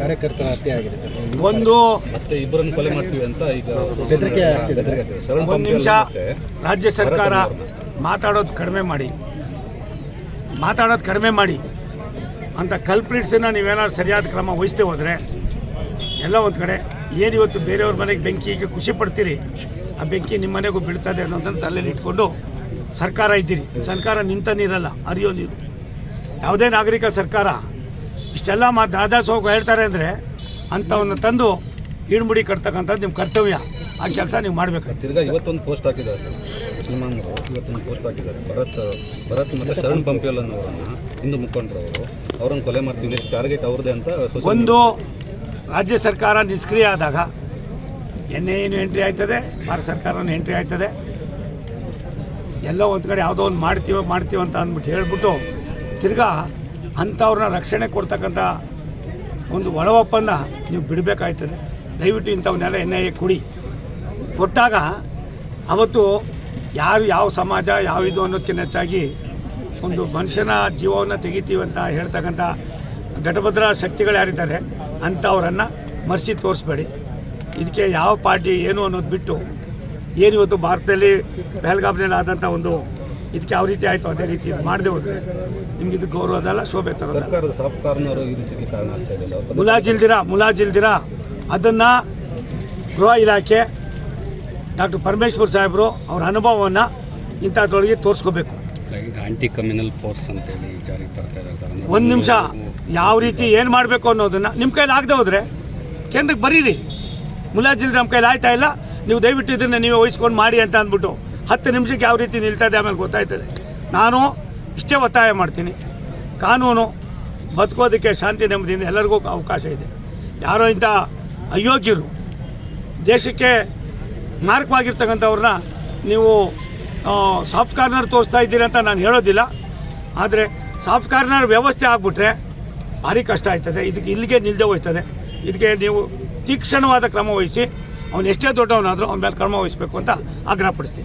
ಕಾರ್ಯಕರ್ತರ ಹತ್ಯೆ ಆಗಿದೆ ಸರ್. ಒಂದು ಮತ್ತೆ ಇಬ್ಬರನ್ನು ಕೊಲೆ ಮಾಡ್ತೀವಿ ಅಂತ ಈಗ ಬೆದರಿಕೆ ಆಗ್ತಿದೆ. ಬೆದರಿಕೆ ಒಂದು ನಿಮಿಷ ಮತ್ತೆ ರಾಜ್ಯ ಸರ್ಕಾರ ಮಾತಾಡೋದು ಕಡಿಮೆ ಮಾಡಿ. ಮಾತಾಡೋದು ಕಡಿಮೆ ಮಾಡಿ. ಅಂತ ಕಲ್ಪ್ರಿಟ್ಸನ್ನ ನೀವೇನಾದ್ರು ಸರಿಯಾದ ಕ್ರಮ ವಹಿಸ್ತೇ ಹೋದರೆ ಎಲ್ಲ ಒಂದು ಕಡೆ ಏನು ಇವತ್ತು ಬೇರೆಯವ್ರ ಮನೆಗೆ ಬೆಂಕಿಗೆ ಖುಷಿ ಪಡ್ತೀರಿ? ಆ ಬೆಂಕಿ ನಿಮ್ಮ ಮನೆಗೂ ಬೀಳ್ತದೆ ಅನ್ನೋದನ್ನು ತಲೆಯಲ್ಲಿ ಇಟ್ಕೊಂಡು ಸರ್ಕಾರ ಇದ್ದೀರಿ. ಸರ್ಕಾರ ನಿಂತ ನೀರಲ್ಲ ಅರಿಯೋ ನೀರು. ಯಾವುದೇ ನಾಗರಿಕ ಸರ್ಕಾರ ಇಷ್ಟೆಲ್ಲ ಮಾತು ರಾಜಾಸೋಗ ಹೇಳ್ತಾರೆ ಅಂದರೆ ಅಂಥವನ್ನ ತಂದು ಹಿಡ್ಮುಡಿ ಕಟ್ತಕ್ಕಂಥದ್ದು ನಿಮ್ಮ ಕರ್ತವ್ಯ. ಆ ಕೆಲಸ ನೀವು ಮಾಡಬೇಕಾಯ್ತು ತಿರ್ಗಾ ಇವತ್ತೊಂದು ಪೋಸ್ಟ್ ಹಾಕಿದ್ದಾರೆ ಸರ್. ಮುಸಲ್ಮಾನರು ಇವತ್ತೊಂದು ಪೋಸ್ಟ್ ಹಾಕಿದ್ದಾರೆ. ಭರತ್ ಭರತ್ ಮತ್ತು ಶರಣ್ ಪಂಪಿಯಲ್ ಅನ್ನೋರನ್ನ ಹಿಂದೂ ಮುಖಂಡರು ಅವರು ಅವ್ರನ್ನ ಕೊಲೆ ಮಾಡ್ತೀವಿ. ನೆಕ್ಸ್ಟ್ ಟಾರ್ಗೆಟ್ ಅವ್ರದ್ದೇ ಅಂತ ಒಂದು ರಾಜ್ಯ ಸರ್ಕಾರ ನಿಷ್ಕ್ರಿಯ ಆದಾಗ ಎನ್ ಏನು ಎಂಟ್ರಿ ಆಯ್ತದೆ ಭಾರತ ಸರ್ಕಾರನೂ ಎಂಟ್ರಿ ಆಯ್ತದೆ. ಎಲ್ಲೋ ಒಂದು ಕಡೆ ಯಾವುದೋ ಒಂದು ಮಾಡ್ತೀವೋ ಮಾಡ್ತೀವೋ ಅಂತ ಅಂದ್ಬಿಟ್ಟು ಹೇಳ್ಬಿಟ್ಟು ತಿರ್ಗಾ ಅಂಥವ್ರನ್ನ ರಕ್ಷಣೆ ಕೊಡ್ತಕ್ಕಂಥ ಒಂದು ಒಳ ಒಪ್ಪಂದ ನೀವು ಬಿಡಬೇಕಾಯ್ತದೆ. ದಯವಿಟ್ಟು ಇಂಥವನ್ನೆಲ್ಲ ಎನ್ ಐ ಎ ಕೊಡಿ. ಕೊಟ್ಟಾಗ ಅವತ್ತು ಯಾರು ಯಾವ ಸಮಾಜ, ಯಾವ ಇದು ಅನ್ನೋದಕ್ಕಿಂತ ಹೆಚ್ಚಾಗಿ ಒಂದು ಮನುಷ್ಯನ ಜೀವವನ್ನು ತೆಗಿತೀವಿ ಅಂತ ಹೇಳ್ತಕ್ಕಂಥ ಘಟಭದ್ರ ಶಕ್ತಿಗಳು ಯಾರಿದ್ದಾರೆ, ಅಂಥವರನ್ನು ಮರೆಸಿ ತೋರಿಸ್ಬೇಡಿ. ಇದಕ್ಕೆ ಯಾವ ಪಾರ್ಟಿ ಏನು ಅನ್ನೋದು ಬಿಟ್ಟು, ಏನಿವತ್ತು ಭಾರತದಲ್ಲಿ ಬೆಳಗಾವಿನಲ್ಲಿ ಆದಂಥ ಒಂದು ಇದಕ್ಕೆ ಯಾವ ರೀತಿ ಆಯಿತು ಅದೇ ರೀತಿ ಇದು ಮಾಡದೆ ಹೋದರೆ ನಿಮ್ಗೆ ಇದು ಗೌರವದಲ್ಲ ಶೋಭೆ ತರೋದು ಮುಲಾಜಿಲ್ದಿರಾ ಮುಲಾಜಿಲ್ದಿರ ಮುಲಾಜಿಲ್ದಿರ. ಅದನ್ನು ಗೃಹ ಇಲಾಖೆ ಡಾಕ್ಟರ್ ಪರಮೇಶ್ವರ್ ಸಾಹೇಬರು ಅವ್ರ ಅನುಭವವನ್ನು ಇಂಥದ್ರೊಳಗೆ ತೋರಿಸ್ಕೋಬೇಕು. ಆಂಟಿ ಕಮ್ಯುನಲ್ ಫೋರ್ಸ್ ಅಂತೇಳಿ ಜಾರಿಗೆ ತರ್ತಾ ಇದ್ದಾರೆ ಸರ್. ಒಂದು ನಿಮಿಷ ಯಾವ ರೀತಿ ಏನು ಮಾಡಬೇಕು ಅನ್ನೋದನ್ನು ನಿಮ್ಮ ಕೈಲಿ ಆಗದೆ ಹೋದರೆ ಕೇಂದ್ರಕ್ಕೆ ಬರೀರಿ. ಮುಲಾಜಿಲ್ದ ನಮ್ಮ ಕೈಲಿ ಆಯ್ತಾ ಇಲ್ಲ? ನೀವು ದಯವಿಟ್ಟು ಇದನ್ನು ನೀವೇ ವಹಿಸ್ಕೊಂಡು ಮಾಡಿ ಅಂತ ಅಂದ್ಬಿಟ್ಟು. ಹತ್ತು ನಿಮಿಷಕ್ಕೆ ಯಾವ ರೀತಿ ನಿಲ್ತದೆ ಆಮೇಲೆ ಗೊತ್ತಾಯ್ತದೆ. ನಾನು ಇಷ್ಟೇ ಒತ್ತಾಯ ಮಾಡ್ತೀನಿ. ಕಾನೂನು ಬದುಕೋದಕ್ಕೆ ಶಾಂತಿ ನೆಮ್ಮದಿಯಿಂದ ಎಲ್ಲರಿಗೂ ಅವಕಾಶ ಇದೆ. ಯಾರೋ ಇಂಥ ಅಯೋಗ್ಯರು ದೇಶಕ್ಕೆ ಮಾರಕವಾಗಿರ್ತಕ್ಕಂಥವ್ರನ್ನ ನೀವು ಸಾಫ್ಟ್ ಕಾರ್ನರ್ ತೋರಿಸ್ತಾ ಇದ್ದೀರಿ ಅಂತ ನಾನು ಹೇಳೋದಿಲ್ಲ. ಆದರೆ ಸಾಫ್ಟ್ ಕಾರ್ನರ್ ವ್ಯವಸ್ಥೆ ಆಗಿಬಿಟ್ರೆ ಭಾರಿ ಕಷ್ಟ ಆಯ್ತದೆ. ಇದಕ್ಕೆ ಇಲ್ಲಿಗೆ ನಿಲ್ಲದೆ ಹೋಯ್ತದೆ. ಇದಕ್ಕೆ ನೀವು ತೀಕ್ಷ್ಣವಾದ ಕ್ರಮ ವಹಿಸಿ, ಅವನು ಎಷ್ಟೇ ದೊಡ್ಡವನಾದರೂ ಅವನ ಮೇಲೆ ಕ್ರಮ ವಹಿಸಬೇಕು ಅಂತ ಆಗ್ರಹಪಡಿಸ್ತೀನಿ.